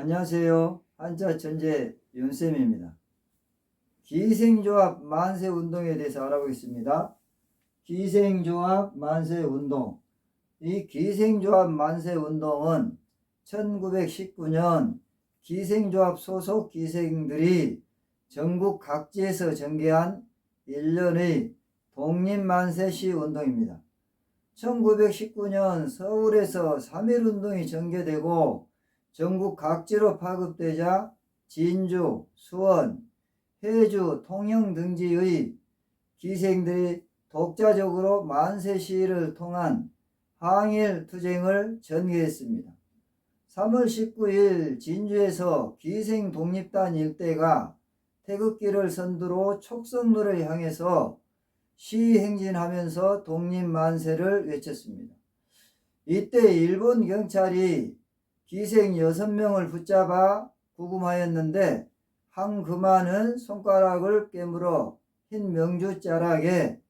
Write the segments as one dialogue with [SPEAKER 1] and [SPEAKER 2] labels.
[SPEAKER 1] 안녕하세요. 한자 천재 윤쌤입니다. 기생조합 만세 운동에 대해서 알아보겠습니다. 기생조합 만세 운동. 이 기생조합 만세 운동은 1919년 기생조합 소속 기생들이 전국 각지에서 전개한 1년의 독립만세 시 운동입니다. 1919년 서울에서 3.1운동이 전개되고 전국 각지로 파급되자 진주, 수원, 해주, 통영 등지의 기생들이 독자적으로 만세 시위를 통한 항일 투쟁을 전개했습니다. 3월 19일 진주에서 기생 독립단 일대가 태극기를 선두로 촉성로를 향해서 시행진하면서 독립 만세를 외쳤습니다. 이때 일본 경찰이 기생 6명을 붙잡아 구금하였는데 한 그마는 손가락을 깨물어 흰 명주자락에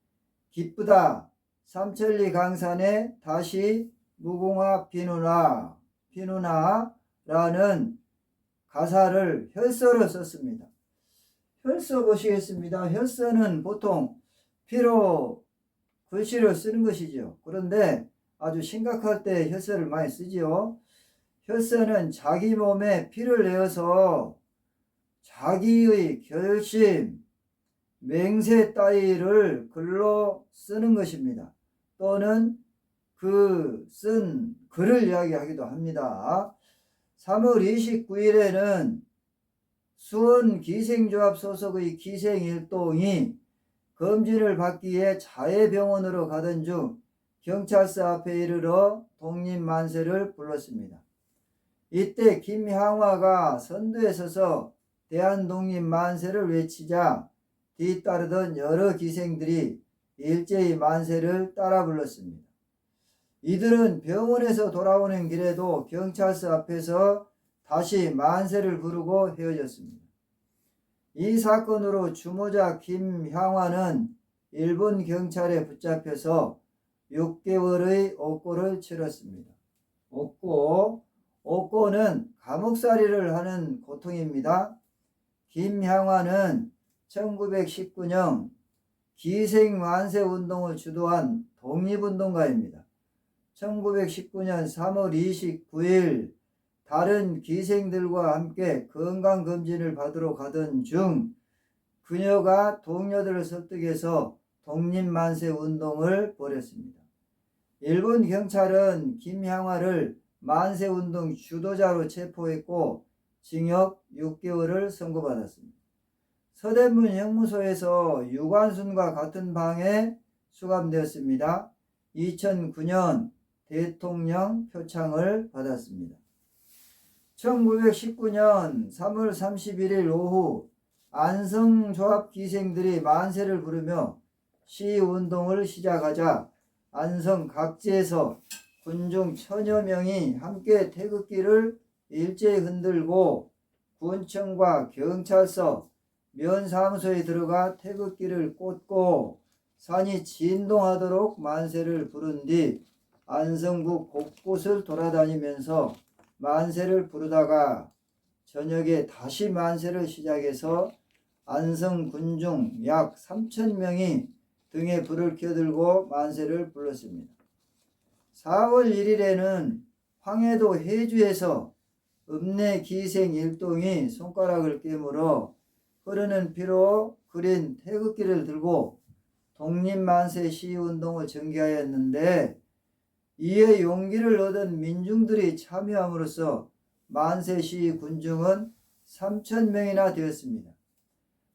[SPEAKER 1] 기쁘다 삼천리 강산에 다시 무궁화 피누나 피누나 라는 가사를 혈서로 썼습니다. 혈서 보시겠습니다. 혈서는 보통 피로 글씨를 쓰는 것이죠. 그런데 아주 심각할 때 혈서를 많이 쓰지요. 혈서는 자기 몸에 피를 내어서 자기의 결심, 맹세 따위를 글로 쓰는 것입니다. 또는 그 쓴 글을 이야기하기도 합니다. 3월 29일에는 수원 기생조합 소속의 기생일동이 검진을 받기 위해 자해병원으로 가던 중 경찰서 앞에 이르러 독립만세를 불렀습니다. 이때 김향화가 선두에 서서 대한독립 만세를 외치자 뒤따르던 여러 기생들이 일제히 만세를 따라 불렀습니다. 이들은 병원에서 돌아오는 길에도 경찰서 앞에서 다시 만세를 부르고 헤어졌습니다. 이 사건으로 주모자 김향화는 일본 경찰에 붙잡혀서 6개월의 옥고를 치렀습니다. 옥고, 옥고는 감옥살이를 하는 고통입니다. 김향화는 1919년 기생만세 운동을 주도한 독립운동가입니다. 1919년 3월 29일 다른 기생들과 함께 건강검진을 받으러 가던 중 그녀가 동료들을 설득해서 독립만세 운동을 벌였습니다. 일본 경찰은 김향화를 만세운동 주도자로 체포했고 징역 6개월을 선고받았습니다. 서대문 형무소에서 유관순과 같은 방에 수감되었습니다. 2009년 대통령 표창을 받았습니다. 1919년 3월 31일 오후 안성조합 기생들이 만세를 부르며 시운동을 시작하자 안성 각지에서 군중 천여 명이 함께 태극기를 일제히 흔들고 군청과 경찰서 면사무소에 들어가 태극기를 꽂고 산이 진동하도록 만세를 부른 뒤 안성구 곳곳을 돌아다니면서 만세를 부르다가 저녁에 다시 만세를 시작해서 안성 군중 약 3천 명이 등에 불을 켜들고 만세를 불렀습니다. 4월 1일에는 황해도 해주에서 읍내 기생 일동이 손가락을 깨물어 흐르는 피로 그린 태극기를 들고 독립만세 시위운동을 전개하였는데 이에 용기를 얻은 민중들이 참여함으로써 만세 시위 군중은 3천 명이나 되었습니다.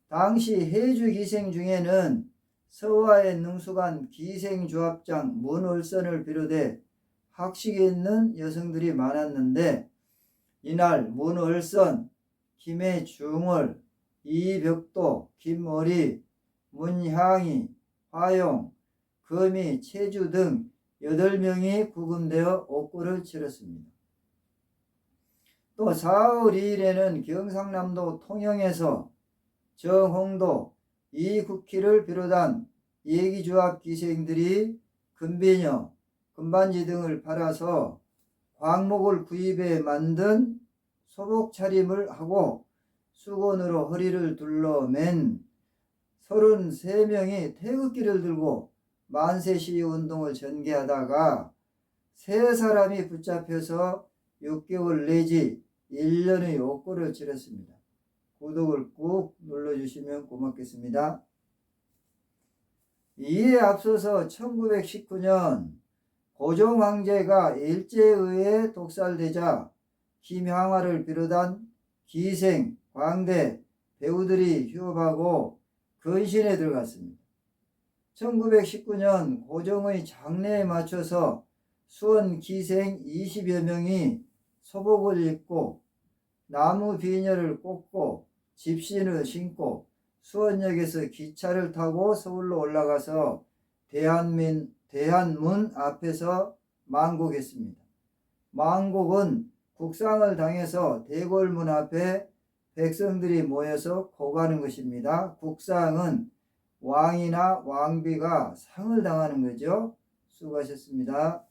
[SPEAKER 1] 당시 해주 기생 중에는 서화에 능숙한 기생조합장 문월선을 비롯해 학식이 있는 여성들이 많았는데 이날 문월선, 김해중월, 이벽도, 김어리, 문향이, 화용, 금이, 체주 등 8명이 구금되어 옥고를 치렀습니다. 또 4월 2일에는 경상남도 통영에서 정홍도, 이 국희를 비롯한 예기조합 기생들이 금비녀, 금반지 등을 팔아서 광목을 구입해 만든 소복 차림을 하고 수건으로 허리를 둘러맨 33명이 태극기를 들고 만세 시위 운동을 전개하다가 세 사람이 붙잡혀서 6개월 내지 1년의 욕구를 치렀습니다. 구독을 꾹 눌러주시면 고맙겠습니다. 이에 앞서서 1919년 고종 황제가 일제의에 독살되자 김향화를 비롯한 기생, 광대, 배우들이 휴업하고 근신에 들어갔습니다. 1919년 고종의 장례에 맞춰서 수원 기생 20여 명이 소복을 입고 나무 비녀를 꽂고 집신을 신고 수원역에서 기차를 타고 서울로 올라가서 대한민, 대한문 앞에서 망곡했습니다. 망곡은 국상을 당해서 대궐문 앞에 백성들이 모여서 고가는 것입니다. 국상은 왕이나 왕비가 상을 당하는 거죠. 수고하셨습니다.